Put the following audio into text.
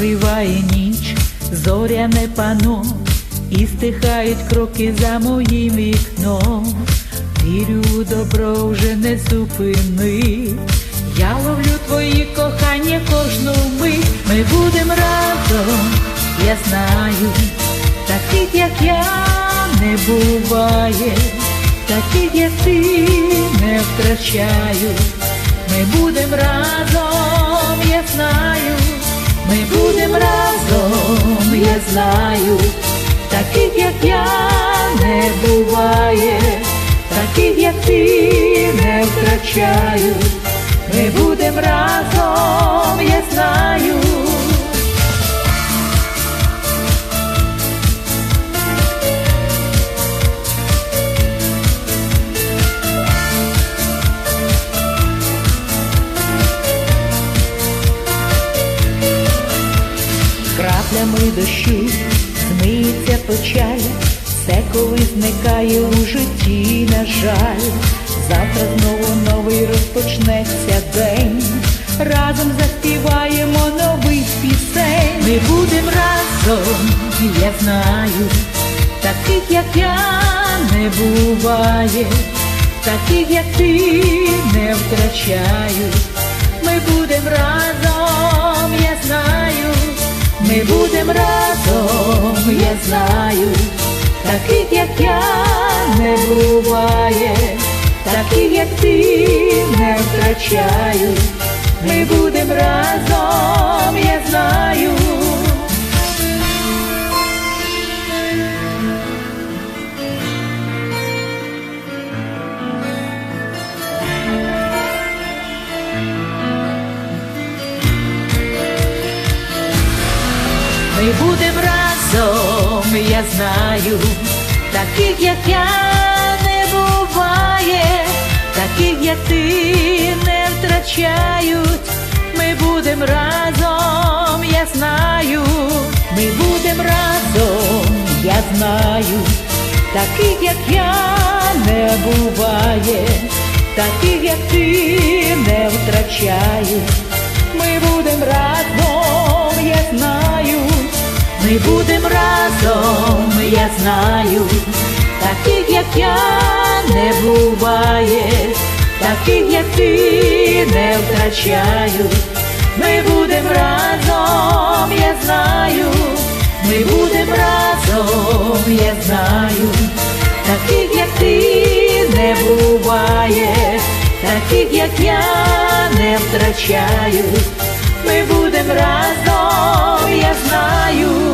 вкриває ніч, зоряне пано, і стихають кроки за моїм вікном. Вірю у добро вже не зупини. Я ловлю твої кохання кожну мить. Ми будем разом, я знаю, таких як я не буває, таких як ти не втрачаю. Ми будем разом, я знаю, ми будемо разом, я знаю, таких як я не буває, таких як ти не втрачаю. Ми будем разом, я знаю. Краплями дощу змиється печаль, все коли зникає у житті, на жаль, завтра знову новий розпочнеться день. Разом заспіваємо нових пісень. Ми будем разом, я знаю, таких як я не буває, таких як ти не втрачаю. Ми будем разом, Ми будем разом, я знаю, таких як я не буває, таких як ти не втрачаю. Ми будем разом, я знаю. Будем разом, я знаю, таких як я не буває, таких як ти не втрачають. Ми будем разом, я знаю, ми будем разом, я знаю, таких як я не буває, таких як ти не втрачають. Ми будем разом, я знаю, таких як я не буває, таких як ти не втрачаю. Ми будем разом, я знаю, ми будем разом, я знаю, таких як ти не буває, таких як я не втрачаю. Ми будем разом, я знаю.